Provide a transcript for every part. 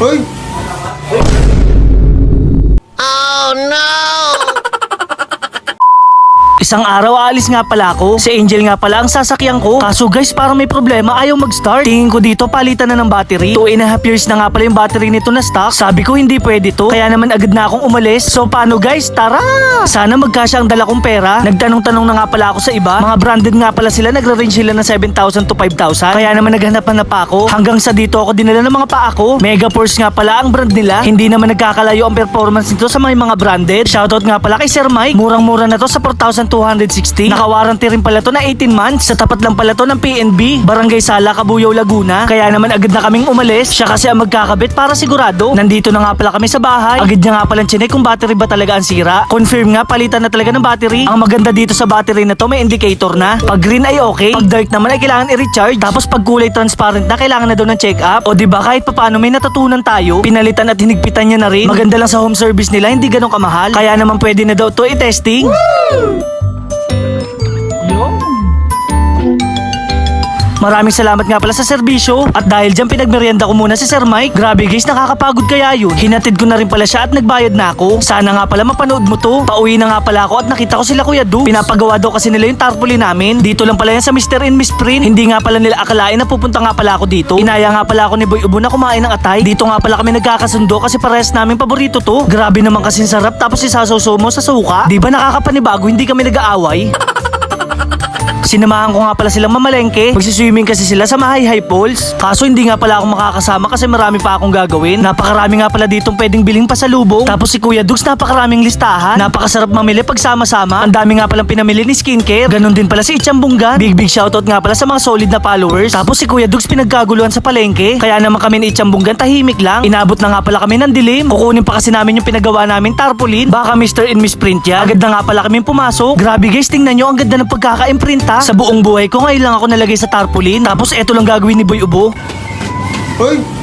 Hoy! Isang araw aalis nga pala ako. Si Angel nga pala ang sasakyan ko. Kaso guys, parang may problema. Ayaw mag-start. Tingin ko dito, palitan na ng battery. Two and a half years na nga pala yung battery nito na stock. Sabi ko hindi pwede to. Kaya naman agad na akong umalis. So paano guys? Tara! Sana magkasya ang dala kong pera. Nagtanong-tanong na nga pala ako sa iba. Mga branded nga pala sila. Nagre-range sila ng 7,000 to 5,000. Kaya naman naghanap na ako. Hanggang sa dito ako dinala ng mga paa ko. Mega Force nga pala ang brand nila. Hindi naman nagkakalayo ang performance nito sa mga mga branded. Shoutout nga pala kay Sir Mike. Murang-mura na to sa 4,260. Nakawarranty rin pala to na 18 months. Sa tapat lang pala to ng PNB. Barangay Sala, Cabuyao, Laguna. Kaya naman agad na kaming umalis. Siya kasi ang magkakabit para sigurado. Nandito na nga pala kami sa bahay. Agad niya nga pala chinek kung battery ba talaga ang sira. Confirm nga, palitan na talaga ng battery. Ang maganda dito sa battery na to, may indicator na. Pag green ay okay. Pag dark naman ay kailangan i-recharge. Tapos pag kulay transparent na, kailangan na daw ng check up. O di ba kahit papaano may natutunan tayo. Pinalitan at hinigpitan niya na rin. Maganda lang sa home service nila, hindi ganun kamahal. Kaya naman pwede na daw to i-testing. Maraming salamat nga pala sa serbisyo. At dahil dyan pinagmerienda ko muna si Sir Mike. Grabe guys, nakakapagod kaya yun. Hinatid ko na rin pala siya at nagbayad na ako. Sana nga pala mapanood mo to. Pauwi na nga pala ako at nakita ko sila Kuya Du. Pinapagawa daw kasi nila yung tarpaulin namin. Dito lang pala yan sa Mr. and Miss Print. Hindi nga pala nila akalain na pupunta nga pala ako dito. Inaya nga pala ako ni Boy Ubo na kumain ng atay. Dito nga pala kami nagkakasundo kasi parehas namin paborito to. Grabe naman kasi sarap tapos isasaw mo sa suka. Di ba nakakapanibago hindi kami nag-aaway? Sinamahan ko nga pala silang mamalengke. Magsiswimming kasi sila sa Mahay High Falls. Kaso hindi nga pala ako makakasama kasi marami pa akong gagawin. Napakarami nga pala ditong pwedeng biling pasalubong. Tapos si Kuya Dugs napakaraming listahan. Napakasarap mamili pag sama-sama. Ang dami nga palang pinamili ni skincare. Ganon din pala si Ichambungga. Big big shoutout nga pala sa mga solid na followers. Tapos si Kuya Dugs pinagkaguluhan sa palengke. Kaya naman kami ni Ichambunggan tahimik lang. Inabot na nga pala kami ng dilim. Kukunin pa kasi namin yung pinagawa namin tarpaulin. Baka Mr. and Miss Print yan. Agad na nga pala kami pumasok. Grabe guys, tingnan nyo ang ganda ng pagkaka-imprinta. Sa buong buhay ko ngayon lang ako nalagay sa tarpaulin. Tapos eto lang gagawin ni Boy Ubo. Hoy!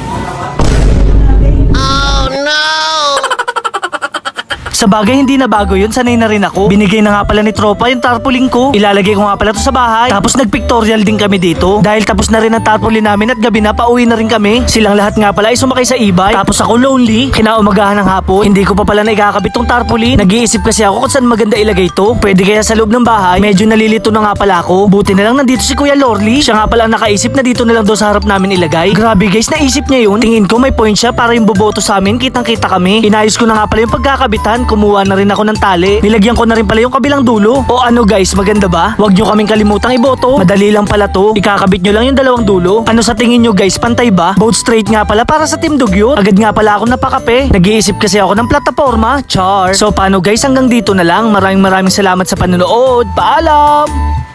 Sa bagay, hindi na bago yun. Sanay na rin ako. Binigay na nga pala ni Tropa yung tarpaulin ko. Ilalagay ko nga pala to sa bahay. Tapos nagpictorial din kami dito. Dahil tapos na rin ang tarpaulin namin at gabi na, pauwi na rin kami. Silang lahat nga pala ay sumakay sa e-bike. Tapos ako lonely. Kinaumagahan ng hapon. Hindi ko pa pala naikakabit tong tarpaulin. Nag-iisip kasi ako kung saan maganda ilagay to. Pwede kaya sa loob ng bahay. Medyo nalilito na nga pala ako. Buti na lang nandito si Kuya Lorly. Siya nga pala ang nakaisip na dito na lang daw sa harap namin ilagay. Grabe guys, naisip niya yun. Tingin ko may point siya para yung boboto sa amin. Kitang kita kami. Inayos ko na nga pala yung pagkakabitan. Kumuha na rin ako ng tali. Nilagyan ko na rin pala yung kabilang dulo. O ano guys, maganda ba? Huwag nyo kaming kalimutang iboto. Madali lang pala to. Ikakabit nyo lang yung dalawang dulo. Ano sa tingin nyo guys, pantay ba? Both straight nga pala para sa Team Dugyot. Agad nga pala ako napakape. Nag-iisip kasi ako ng plataforma. Char. So paano guys, hanggang dito na lang. Maraming maraming salamat sa panonood. Paalam!